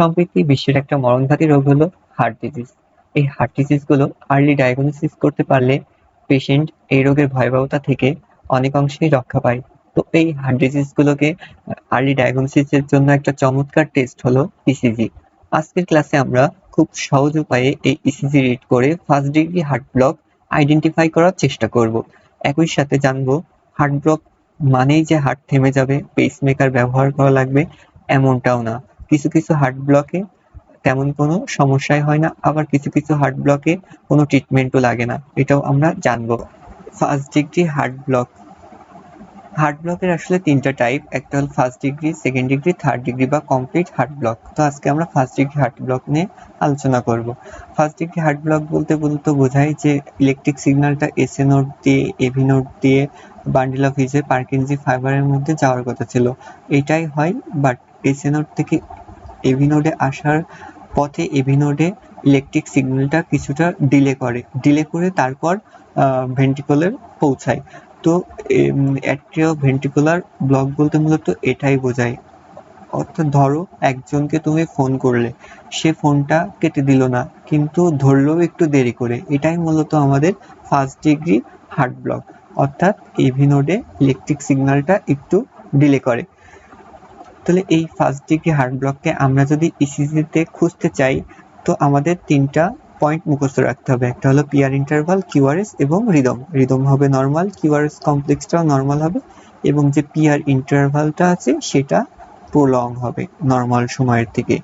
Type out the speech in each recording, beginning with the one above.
সম্প্রতি বিশ্বের একটা মরণঘাতী রোগ হলো হার্ট ডিজিজ এই হার্ট ডিজিজগুলো আর্লি ডায়াগনোসিস করতে পারলে পেশেন্ট এই রোগের ভয়াবহতা থেকে অনেক অংশেই রক্ষা পায়। তো এই হার্ট ডিজিজগুলোকে আর্লি ডায়াগনোসিসের জন্য একটা চমৎকার টেস্ট হলো ইসিজি আজকের ক্লাসে আমরা খুব সহজ উপায়ে এই ইসিজি রিড করে first degree heart block identify করার চেষ্টা করব। একই সাথে জানব হার্ট ব্লক মানেই যে হার্ট থেমে যাবে পেসমেকার ব্যবহার করা লাগবে, এমনটাও না। কিছু কিছু হার্ট ব্লকে তেমন কোনো সমস্যাই হয় না, আবার কিছু কিছু হার্ট ব্লকে কোনো ট্রিটমেন্টও লাগে না, এটাও আমরা জানব। First degree heart block heart ব্লকের আসলে তিনটা টাইপ একটা হল first degree second degree third degree বা কমপ্লিট হার্ট ব্লক তো আজকে আমরা ফার্স্ট ডিগ্রি হার্ট ব্লক নিয়ে আলোচনা করব। ফার্স্ট ডিগ্রি হার্ট ব্লক বলতে বলতে বোঝায় যে ইলেকট্রিক সিগন্যালটা এসএ নোট দিয়ে এভি নোট দিয়ে বান্ডিল অফ হিজে পার্কিনজি ফাইবারের মধ্যে যাওয়ার কথা ছিল। এটাই হয় বাট এসএ নোট থেকে এভি নোডে আসার পথে এভি নোডে ইলেকট্রিক সিগন্যালটা কিছুটা ডিলে করে। ডিলে করে তারপর ভেন্টিকলের পৌঁছায়। তো অ্যাট্রিও ভেন্টিকুলার ব্লক বলতে মূলত এটাই বোঝায়। অর্থাৎ ধরো, একজনকে তুমি ফোন করলে, সে ফোনটা কেটে দিল না, কিন্তু ধরলেও একটু দেরি করে। এটাই মূলত আমাদের ফার্স্ট ডিগ্রি হার্ট ব্লক অর্থাৎ এভি নোডে ইলেকট্রিক সিগন্যালটা একটু ডিলে করে। তাহলে এই ফার্স্ট ডিগ্রি হার্ট ব্লককে আমরা যদি ইসিজিতে খুঁজতে চাই, তো আমাদের তিনটা পয়েন্ট মুখস্থ রাখতে হবে। একটা হলো পিয়ার ইন্টারভাল কিউআরএস এবং রিদম রিদম হবে নর্মাল কিউআরএস কমপ্লেক্সটাও নর্মাল হবে এবং যে পিয়ার ইন্টারভালটা আছে সেটা প্রলং হবে নর্মাল সময়ের থেকে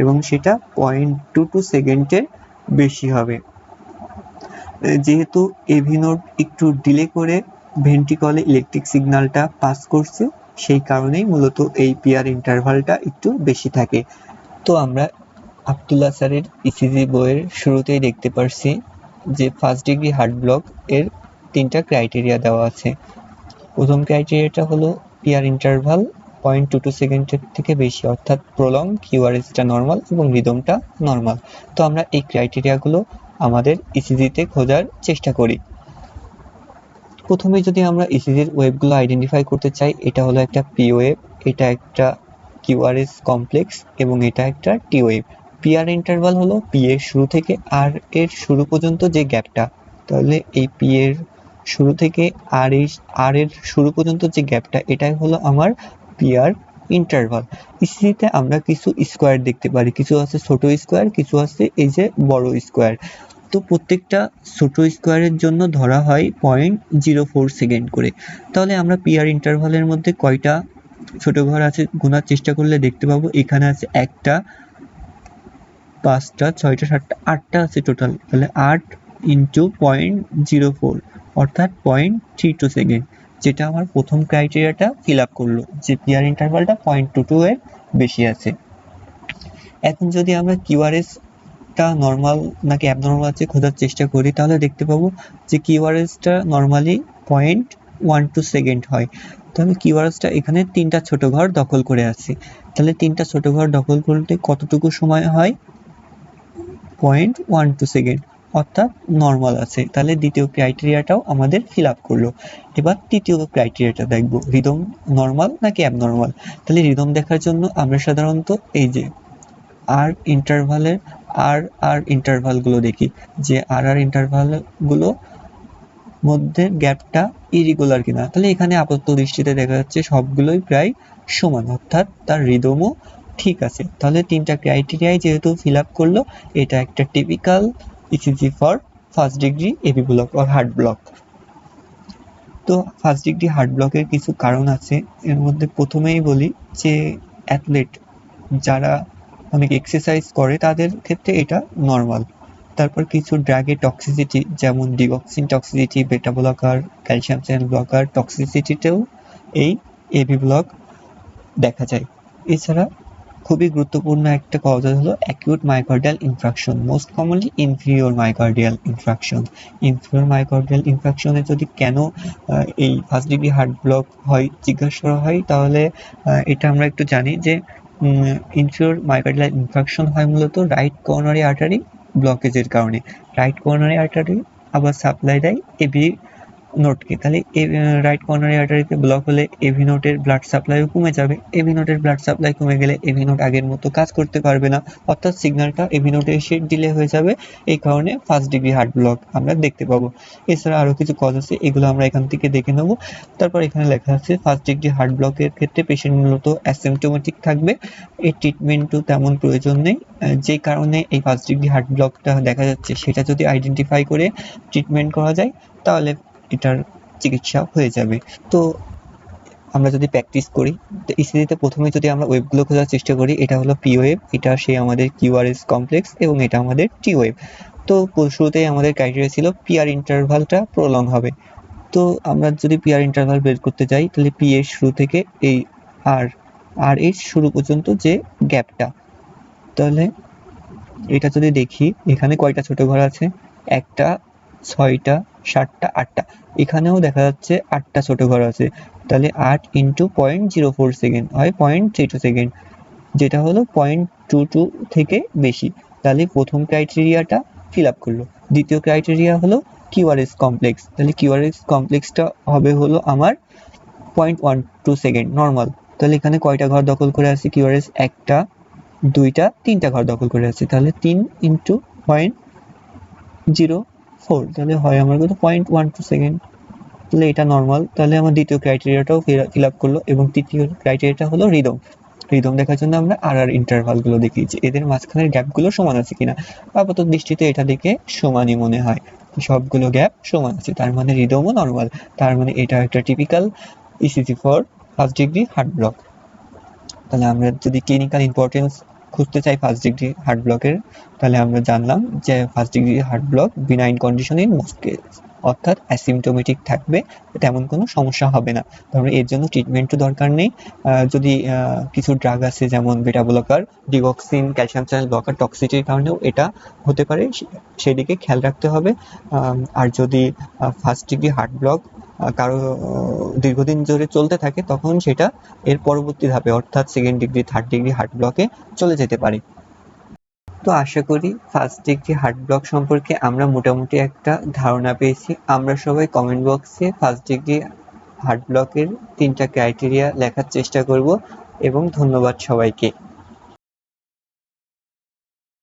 এবং সেটা পয়েন্ট টু টু সেকেন্ডের বেশি হবে। যেহেতু এভিনোড একটু ডিলে করে ভেন্টিকলে ইলেকট্রিক সিগন্যালটা পাস করছে সেই কারণেই মূলত এই পিয়ার ইন্টারভালটা একটু বেশি থাকে। তো আমরা আবদুল্লাহ স্যারের ইসিজি বইয়ের শুরুতেই দেখতে পারছি যে ফার্স্ট ডিগ্রি হার্ট ব্লক এর তিনটা ক্রাইটেরিয়া দেওয়া আছে। প্রথম ক্রাইটেরিয়াটা হলো PR interval point two two সেকেন্ডের থেকে বেশি, অর্থাৎ প্রলং কিউআরএসটা নর্মাল এবং রিদমটা নর্মাল তো আমরা এই ক্রাইটেরিয়াগুলো আমাদের ইসিজিতে খোঁজার চেষ্টা করি। প্রথমে যদি আমরা ইসিজির ওয়েবগুলো আইডেন্টিফাই করতে চাই, এটা হলো একটা পি ওয়েব এটা একটা কিউআরএস কমপ্লেক্স এবং এটা একটা টি ওয়েব পিআর ইন্টারভাল হলো পি এর শুরু থেকে আর এর শুরু পর্যন্ত যে গ্যাপটা তাহলে এই পি এর শুরু থেকে আর এই আর এর শুরু পর্যন্ত যে গ্যাপটা এটাই হলো আমার পিআর ইন্টারভাল ইসিতে আমরা কিছু স্কোয়ার দেখতে পারি, কিছু আছে ছোট স্কোয়ার কিছু আছে এই যে বড় স্কোয়ার তো প্রত্যেকটা ছোট স্কোয়ারের জন্য ধরা হয় পয়েন্ট জিরো ফোর সেকেন্ড করে। তাহলে আমরা পিআর ইন্টারভালের মধ্যে কয়টা ছোট ঘর আছে গোনার চেষ্টা করলে দেখতে পাবো। এখানে আছে একটা, পাঁচটা, ছয়টা, সাতটা, আটটা আছে টোটাল তাহলে আট ইন্টু পয়েন্ট জিরো ফোর অর্থাৎ পয়েন্ট থ্রি টু সেকেন্ড যেটা আমার প্রথম ক্রাইটেরিয়াটা ফিল আপ করল যে পিয়ার ইন্টারভালটা পয়েন্ট টু টু এর বেশি আছে। এখন যদি আমরা কিউআরএসটা নর্মাল নাকি অ্যাবনর্মাল আছে খোঁজার চেষ্টা করি, তাহলে দেখতে পাবো যে কিউআরএসটা normally point one two second হয়। তাহলে কিউআরএসটা এখানে তিনটা ছোট ঘর দখল করে আছে। তাহলে তিনটা ছোট ঘর দখল করতে কতটুকু সময় হয়? পয়েন্ট ওয়ান টু সেকেন্ড অর্থাৎ নর্মাল আছে। তাহলে দ্বিতীয় ক্রাইটেরিয়াটাও আমাদের ফিল আপ করল। এবার তৃতীয় ক্রাইটেরিয়াটা দেখব রিদম নর্মাল নাকি অ্যাবনর্মাল তাহলে রিদম দেখার জন্য আমরা সাধারণত এই যে আর ইন্টারভালের আর আর ইন্টারভালগুলো দেখি। যে আর আর ইন্টারভালগুলো মধ্যে গ্যাপটা ইরিগুলার কিনা। তাহলে এখানে আপাতত দৃষ্টিতে দেখা যাচ্ছে সবগুলোই প্রায় সমান, অর্থাৎ তার রিদমও ঠিক আছে। তাহলে তিনটা ক্রাইটেরিয়ায় যেহেতু ফিল আপ করল, এটা একটা typical ECG for first degree AV block or heart block তো ফার্স্ট ডিগ্রি হার্ট ব্লকের কিছু কারণ আছে। এর মধ্যে প্রথমেই বলি যে অ্যাথলেট যারা অনেক এক্সারসাইজ করে, তাদের ক্ষেত্রে এটা নর্মাল তারপর কিছু ড্রাগের টক্সিসিটি যেমন digoxin toxicity beta blocker calcium channel blocker টক্সিসিটিতেও এই এবি ব্লক দেখা যায়। এছাড়া খুবই গুরুত্বপূর্ণ একটা কজ হলো acute myocardial infarction most commonly inferior myocardial infarction inferior myocardial ইনফ্রাকশনে যদি কেন এই ফার্স্ট ডিগ্রি হার্ট ব্লক হয়, জিজ্ঞাসা করা হয়, তাহলে এটা আমরা একটু জানি যে ইনফিরিয়র মাইকার্ডিয়াল ইনফেকশন হয় মূলত রাইট কর্নারি আর্টারি ব্লকেজের কারণে। রাইট কর্নারি আর্টারি আবার সাপ্লাই দেয় এবি নোটকে তাহলে রাইট কর্নারি আর্টারিতে ব্লক হলে এভি নোটের ব্লাড সাপ্লাইও কমে যাবে। এভি নোটের ব্লাড সাপ্লাই কমে গেলে এভি নোট আগের মতো কাজ করতে পারবে না। অর্থাৎ সিগন্যালটা এভি নোটে এসে ডিলে হয়ে যাবে। এই কারণে ফার্স্ট ডিগ্রি হার্ট ব্লক আমরা দেখতে পাবো। এছাড়া আরও কিছু কজ আছে, এগুলো আমরা এখান থেকে দেখে নেব। তারপর এখানে লেখা আছে ফার্স্ট ডিগ্রি হার্ট ব্লকের ক্ষেত্রে পেশেন্ট মূলত অ্যাসিমটোমেটিক থাকবে। এর ট্রিটমেন্টও তেমন প্রয়োজন নেই। যে কারণে এই ফার্স্ট ডিগ্রি হার্ট ব্লকটা দেখা যাচ্ছে, সেটা যদি আইডেন্টিফাই করে ট্রিটমেন্ট করা যায়, তাহলে এটার চিকিৎসা হয়ে যাবে। তো আমরা যদি প্র্যাকটিস করি ইসিজিতে প্রথমে যদি আমরা ওয়েবগুলো খোঁজার চেষ্টা করি, এটা হলো পি ওয়েব এটা সেই আমাদের কিউআরএস কমপ্লেক্স এবং এটা আমাদের টি ওয়েব তো শুরুতেই আমাদের ক্রাইটেরিয়া ছিল পিআর ইন্টারভালটা প্রলং হবে। তো আমরা যদি পিআর ইন্টারভাল বের করতে যাই, তাহলে পি এর শুরু থেকে এই আর আর এর শুরু পর্যন্ত যে গ্যাপটা তাহলে এটা যদি দেখি, এখানে কয়টা ছোট ঘর আছে? একটা, ছয়টা সাতটা, আটটা। এখানেও দেখা যাচ্ছে আটটা ছোট ঘর আছে। তাহলে আট into point zero four second হয় পয়েন্ট থ্রি টু সেকেন্ড যেটা হলো পয়েন্ট টু টু থেকে বেশি। তাহলে প্রথম ক্রাইটেরিয়াটা ফিল আপ করল। দ্বিতীয় ক্রাইটেরিয়া হলো কিউআরএস কমপ্লেক্স তাহলে কিউআরএস কমপ্লেক্সটা হবে হলো আমার point one two second normal তাহলে এখানে কয়টা ঘর দখল করে আছে? কিউআরএস একটা, দুইটা, তিনটা ঘর দখল করে আছে। তাহলে তিন ইন্টু পয়েন্ট জিরো ফোর তাহলে হয় আমার কত? পয়েন্ট ওয়ান টু সেকেন্ড তাহলে এটা নর্মাল তাহলে আমার দ্বিতীয় ক্রাইটেরিয়াটাও ফিল আপ করল এবং তৃতীয় ক্রাইটেরিয়াটা হলো রিদম রিদম দেখার জন্য আমরা আর আর ইন্টারভালগুলো দেখিয়েছি। এদের মাঝখানের গ্যাপগুলো সমান আছে কিনা? আপাতত দৃষ্টিতে এটা দেখে সমানই মনে হয়। সবগুলো গ্যাপ সমান আছে, তার মানে রিদমও নর্মাল তার মানে এটা একটা typical ECG for first degree heart block তাহলে আমরা যদি ক্লিনিক্যাল ইম্পর্টেন্স খুঁজতে চাই ফার্স্ট ডিগ্রি হার্ট ব্লকের তাহলে আমরা জানলাম যে first degree heart block benign condition in most case অর্থাৎ অ্যাসিমটোমেটিক থাকবে, তেমন কোনো সমস্যা হবে না। তারপরে এর জন্য ট্রিটমেন্টও দরকার নেই। যদি কিছু ড্রাগ আছে যেমন beta blocker digoxin calcium channel blocker টক্সিটির কারণেও এটা হতে পারে সেদিকে খেয়াল রাখতে হবে। আর যদি ফার্স্ট ডিগ্রি হার্ট ব্লক কারও, দীর্ঘদিন ধরে চলতে থাকে, তখন সেটা এর পরবর্তী ধাপে, অর্থাৎ second degree third degree heart ব্লকে চলে যেতে পারে। তো আশা করি ফার্স্ট ডিগ্রি হার্ট ব্লক সম্পর্কে আমরা মোটামুটি একটা ধারণা পেয়েছি। আমরা সবাই কমেন্ট বক্সে ফার্স্ট ডিগ্রি হার্ট ব্লকের তিনটা ক্রাইটেরিয়া লেখার চেষ্টা করব এবং ধন্যবাদ সবাইকে।